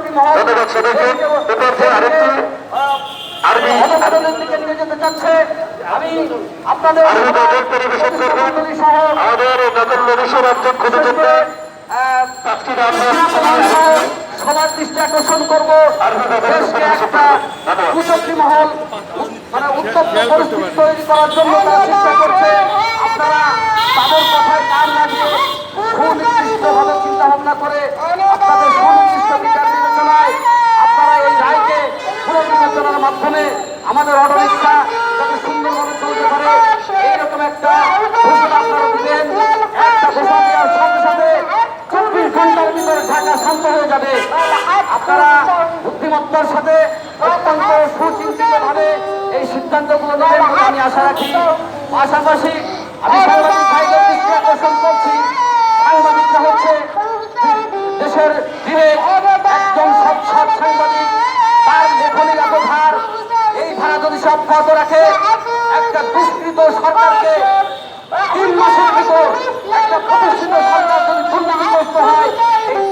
ধন্যবাদ। এরপর আরেকটি পরিবেশন করবেন আমাদের নতুন আহ, পাঁচটি রাজ্যের সবার দৃষ্টি আকর্ষণ করব দেশকে একটা। কুচক্রী মহল মানে উত্তপ্ত পরিস্থিতি তৈরি করার জন্য তারা চেষ্টা করছে আপনারা তাদের কথায় মাধ্যমে আমাদের অটোরিক্সা যাতে সুন্দরভাবে চলতে পারে, এইরকম একটা একটা শান্ত হয়ে যাবে। আপনারা বুদ্ধিমত্তার সাথে এই সিদ্ধান্তগুলো আমি পাশাপাশি করছি। হচ্ছে দেশের বিবেক অব্যাহত রাখে। একটা দুষ্কৃত সরকারকে তিন মাসের ভিতর একটা প্রতিষ্ঠিত সরকার যদি দুর্নীতিগ্রস্ত হয়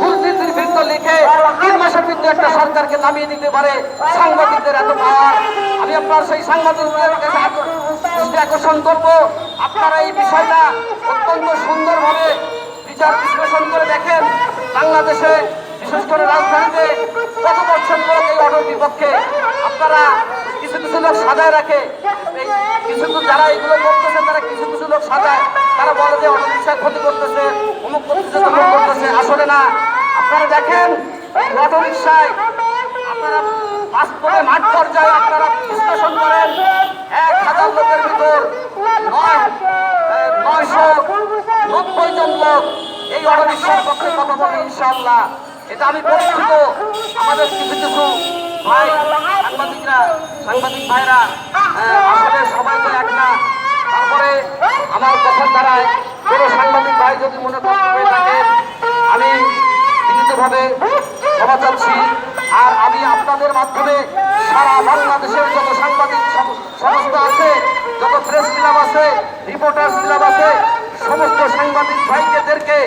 দুর্নীতির বিরুদ্ধে লিখে তিন মাসের ভিতরে একটা সরকারকে নামিয়ে দিতে পারে সাংবাদিকদের এত পাওয়ার। আমি আপনার সেই সাংবাদিকদের কাছে আকর্ষণ করব। আপনারা এই বিষয়টা অত্যন্ত সুন্দরভাবে বিচার বিশ্লেষণ করে দেখেন। বাংলাদেশে, বিশেষ করে রাজধানীতে পার্সেন্ট লোক এই অটোর বিপক্ষে আপনারা কিছু কিছু লোক সাজায় রাখে। কিছু যারা এগুলো করতেছে, তারা কিছু কিছু লোক সাজায়। তারা বলে যে অটো ক্ষতি করতেছে, অমুক করতেছে, তমুক করতেছে। আসলে না। আপনারা দেখেন অটো রিক্সায় আপনারা বাস্তবে মাঠ পর্যায়ে আপনারা বিশ্লেষণ করেন, এক হাজার লোকের ভিতর নয়শো নব্বই জন লোক এই অটোরিক্সার পক্ষে কথা বলে, ইনশাআল্লাহ। এটা আমি পরিচিত আমাদের কিছু কিছু ভাই সাংবাদিকরা সাংবাদিক ভাইরা আহ, আসলে সবাই তো এক না। তারপরে আমার কথার দ্বারায় কোনো সাংবাদিক ভাই যদি মনে হয়ে থাকে আমি বিনীতভাবে ক্ষমা চাচ্ছি। আর আমি আপনাদের মাধ্যমে সারা বাংলাদেশের যত সাংবাদিক সংস্থা আছে যত প্রেস ক্লাব আছে রিপোর্টার্স ক্লাব আছে সমস্ত সাংবাদিক ভাইদেরকে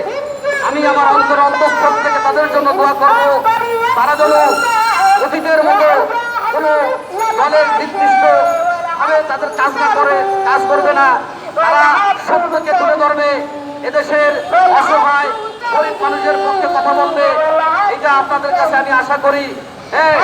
আমি আমার অন্তর অন্তঃস্থল থেকে তাদের জন্য দোয়া করব। তারা যেন অতীতের মতো কোনো দলের নির্দিষ্ট ভাবে তাদের কাজ না করে, কাজ করবে না। তারা সত্যকে তুলে ধরবে, এদেশের অসহায়, গরিব মানুষের পক্ষে কথা বলবে। এটা আপনাদের কাছে আমি আশা করি। হ্যাঁ